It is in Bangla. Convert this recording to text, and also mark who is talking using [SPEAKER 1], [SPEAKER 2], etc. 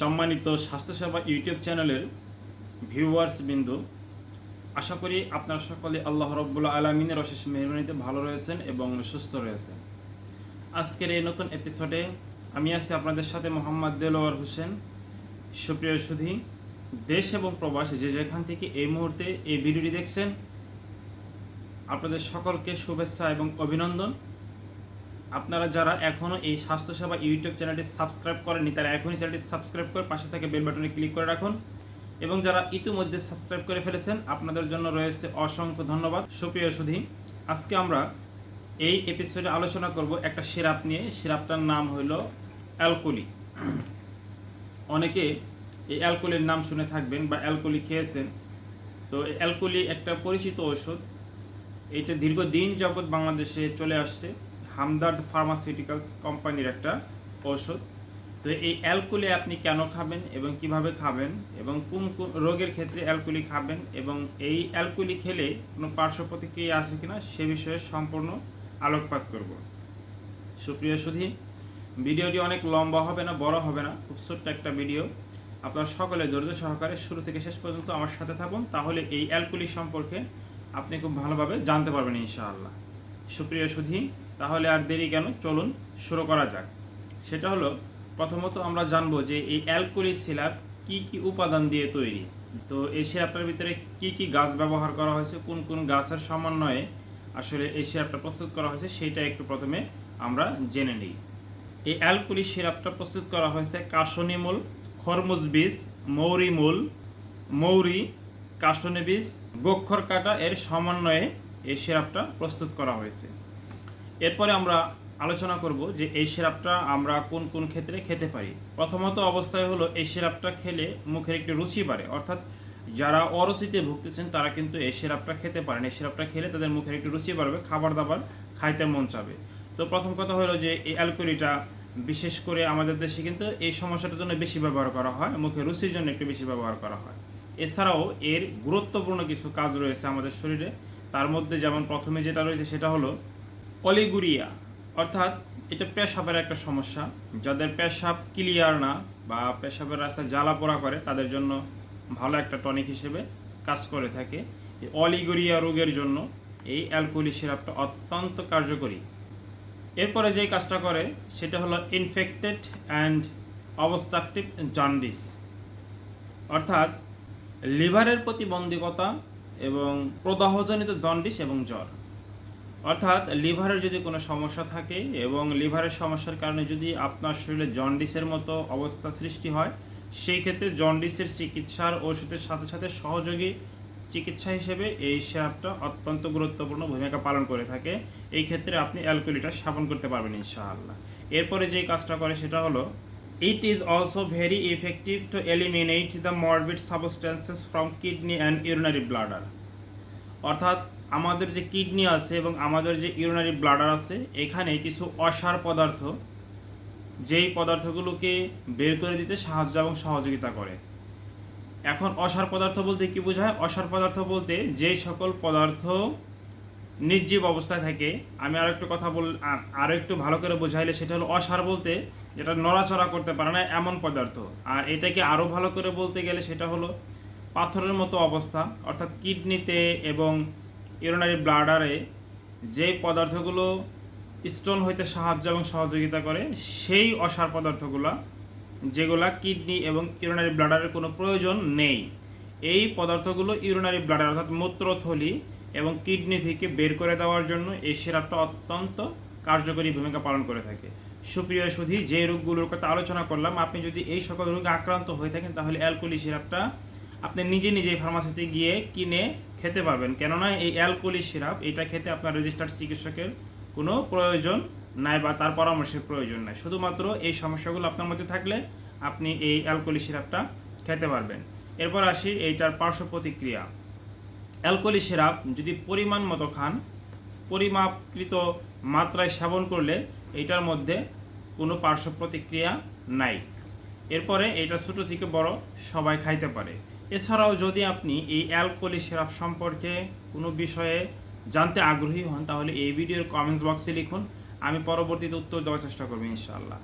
[SPEAKER 1] সম্মানিত স্বাস্থ্যসেবা ইউটিউব চ্যানেলের ভিউয়ার্স বিন্দু, আশা করি আপনারা সকলে আল্লাহ রব্বুল্লা আলমিনের অশেষ মেহরবানিতে ভালো রয়েছেন এবং সুস্থ রয়েছেন। আজকের এই নতুন এপিসোডে আমি আছি আপনাদের সাথে মোহাম্মদ দেলোয়ার হোসেন। সুপ্রিয় সুধী, দেশ এবং প্রবাস যে যেখান থেকে এই মুহূর্তে এই ভিডিওটি দেখছেন, আপনাদের সকলকে শুভেচ্ছা এবং অভিনন্দন। আপনারা যারা এখনও এই স্বাস্থ্যসেবা ইউটিউব চ্যানেলটি সাবস্ক্রাইব করেনি তারা এখনই চ্যানেলটি সাবস্ক্রাইব করে পাশে থেকে বেল বাটনে ক্লিক করে রাখুন। এবং যারা ইতিমধ্যে সাবস্ক্রাইব করে ফেলেছেন, আপনাদের জন্য রয়েছে অসংখ্য ধন্যবাদ। সুপ্রিয় সুধী, আজকে আমরা এই এপিসোডে আলোচনা করব একটা সিরাপ নিয়ে। সিরাপটার নাম হলো অ্যালকোলি অনেকে এই অ্যালকোলির নাম শুনে থাকবেন বা অ্যালকোলি খেয়েছেন। তো অ্যালকোলি একটা পরিচিত ওষুধ এটা দীর্ঘদিন যাবৎ বাংলাদেশে চলে আসছে। হামদার্দ ফার্মাসিউটিক্যালস কোম্পানির একটা ঔষধ। তো এই অ্যালকোলি আপনি কেন খাবেন এবং কীভাবে খাবেন এবং কোন কোন রোগের ক্ষেত্রে অ্যালকোলি খাবেন এবং এই অ্যালকোলি খেলে কোনো পার্শ্ব প্রতিক্রিয়া আছে কিনা সে বিষয়ে সম্পূর্ণ আলোকপাত করব। সুপ্রিয় সুধী, ভিডিওটি অনেক লম্বা হবে না, বড় হবে না, খুব ছোট্ট একটা ভিডিও। আপনারা সকলে ধৈর্য সহকারে শুরু থেকে শেষ পর্যন্ত আমার সাথে থাকুন, তাহলে এই অ্যালকোলি সম্পর্কে আপনি খুব ভালোভাবে জানতে পারবেন ইনশাআল্লাহ। সুপ্রিয় সুধী তাহলে আর দেরি কেন? চলুন শুরু করা যাক। সেটা হলো, প্রথমত আমরা জানব যে এই অ্যালকোলি সিরাপ কি কি উপাদান দিয়ে তৈরি? তো এই সিরাপটার ভিতরে কি কি গাছ ব্যবহার করা হয়েছে, কোন কোন গাছের সমন্বয়ে আসলে এই সিরাপটা প্রস্তুত করা হয়েছে, সেটা একটু প্রথমে আমরা জেনে নিই। এই অ্যালকোলি সিরাপটা প্রস্তুত করা হয়েছে কাশনি মূল, খরমুজ বীজ, মৌরি মূল, মৌরি কাশনি বীজ, গোক্ষর কাটা এর সমন্বয়ে এই সিরাপটা প্রস্তুত করা হয়েছে। এরপরে আমরা আলোচনা করব যে এই সিরাপটা আমরা কোন কোন ক্ষেত্রে খেতে পারি। প্রথমত অবস্থায় হলো এই সিরাপটা খেলে মুখের একটি রুচি বাড়ে। অর্থাৎ যারা অরুচিতে ভুগতেছেন, তারা কিন্তু এই সিরাপটা খেতে পারেন এই সিরাপটা খেলে তাদের মুখের একটু রুচি বাড়বে খাবার দাবার খাইতে মন চাবে। তো প্রথম কথা হলো যে এই অ্যালকোহলিটা, বিশেষ করে আমাদের দেশে কিন্তু এই সমস্যাটার জন্য বেশি ব্যবহার করা হয়। মুখে রুচির জন্য একটু বেশি ব্যবহার করা হয়। এছাড়াও এর গুরুত্বপূর্ণ কিছু কাজ রয়েছে আমাদের শরীরে। তার মধ্যে যেমন প্রথমে যেটা রয়েছে সেটা হলো অলিগুরিয়া, অর্থাৎ এটা পেশাবের একটা সমস্যা। যাদের পেশাব ক্লিয়ার না বা পেশাবের রাস্তায় জ্বালা পোড়া করে, তাদের জন্য ভালো একটা টনিক হিসেবে কাজ করে থাকে। অলিগুরিয়া রোগের জন্য এই অ্যালকোহলি সিরাপটা অত্যন্ত কার্যকরী। এরপরে যেই কাজটা করে, সেটা হলো ইনফেক্টেড অ্যান্ড অবস্ট্রাকটিভ জন্ডিস অর্থাৎ লিভারের প্রতিবন্ধকতা এবং প্রদাহজনিত জন্ডিস এবং জ্বর। অর্থাৎ লিভারের যদি কোনো সমস্যা থাকে এবং লিভারের সমস্যার কারণে যদি আপনার শরীরে জন্ডিসের মতো অবস্থা সৃষ্টি হয় সেই ক্ষেত্রে জন্ডিসের চিকিৎসার ওষুধের সাথে সাথে সহযোগী চিকিৎসা হিসেবে এই সিরাপটা অত্যন্ত গুরুত্বপূর্ণ ভূমিকা পালন করে থাকে। এই ক্ষেত্রে আপনি অ্যালকোহলিটা সেবন করতে পারবেন ইনশাআল্লাহ। এরপরে যেই কাজটা করে সেটা হলো it is also very effective to eliminate the morbid substances from kidney and urinary bladder অর্থাৎ আমাদের যে কিডনি আছে এবং আমাদের যে ইউরিনারি ব্লাডার আছে, এখানে কিছু অসার পদার্থ, যেই পদার্থগুলোকে বের করে দিতে সাহায্য এবং সহযোগিতা করে। এখন অসার পদার্থ বলতে কি বোঝায়? অসার পদার্থ বলতে যেই সকল পদার্থ নির্জীব অবস্থায় থাকে, আমি আরও একটু কথা বল আরও একটু ভালো করে বোঝাইলে সেটা হলো অসার বলতে যেটা নড়াচড়া করতে পারে না, এমন পদার্থ। আর এটাকে আরও ভালো করে বলতে গেলে সেটা হলো পাথরের মতো অবস্থা, অর্থাৎ কিডনিতে এবং ইউরিনারি ব্লাডারে যেই পদার্থগুলো স্টোন হইতে সাহায্য এবং সহযোগিতা করে, সেই অসার পদার্থগুলা, যেগুলা কিডনি এবং ইউরিনারি ব্লাডারের কোনো প্রয়োজন নেই, এই পদার্থগুলো ইউরোনারি ব্লাডার অর্থাৎ মূত্রথলি এবং কিডনি থেকে বের করে দেওয়ার জন্য এই সিরাপটা অত্যন্ত কার্যকরী ভূমিকা পালন করে থাকে। সুপ্রিয় সুধি, যে রোগগুলোর কথা আলোচনা করলাম, আপনি যদি এই সকল রোগে আক্রান্ত হয়ে থাকেন, তাহলে অ্যালকোহলি সিরাপটা আপনি নিজে নিজেই ফার্মাসিতে গিয়ে কিনে খেতে পারবেন। কেননা এই অ্যালকোহলি সিরাপ, এটা খেতে আপনার রেজিস্টার্ড চিকিৎসকের কোনো প্রয়োজন নাই বা তার পরামর্শের প্রয়োজন নাই। শুধুমাত্র এই সমস্যাগুলো আপনার মধ্যে থাকলে আপনি এই অ্যালকোহলি সিরাপটা খেতে পারবেন। এরপর আসি এইটার পার্শ্ব প্রতিক্রিয়া। অ্যালকোহলি সিরাপ যদি পরিমাণ মতো খান, পরিমাপকৃত মাত্রায় সেবন করলে এটার মধ্যে কোনো পার্শ্ব প্রতিক্রিয়া নাই। এরপরে এটা ছোটো থেকে বড় সবাই খাইতে পারে। এছাড়াও যদি আপনি এই অ্যালকোহলি সিরাপ সম্পর্কে কোনো বিষয়ে জানতে আগ্রহী হন, তাহলে এই ভিডিওর কমেন্টস বক্সে লিখুন। আমি পরবর্তীতে উত্তর দেওয়ার চেষ্টা করব, ইনশাআল্লাহ।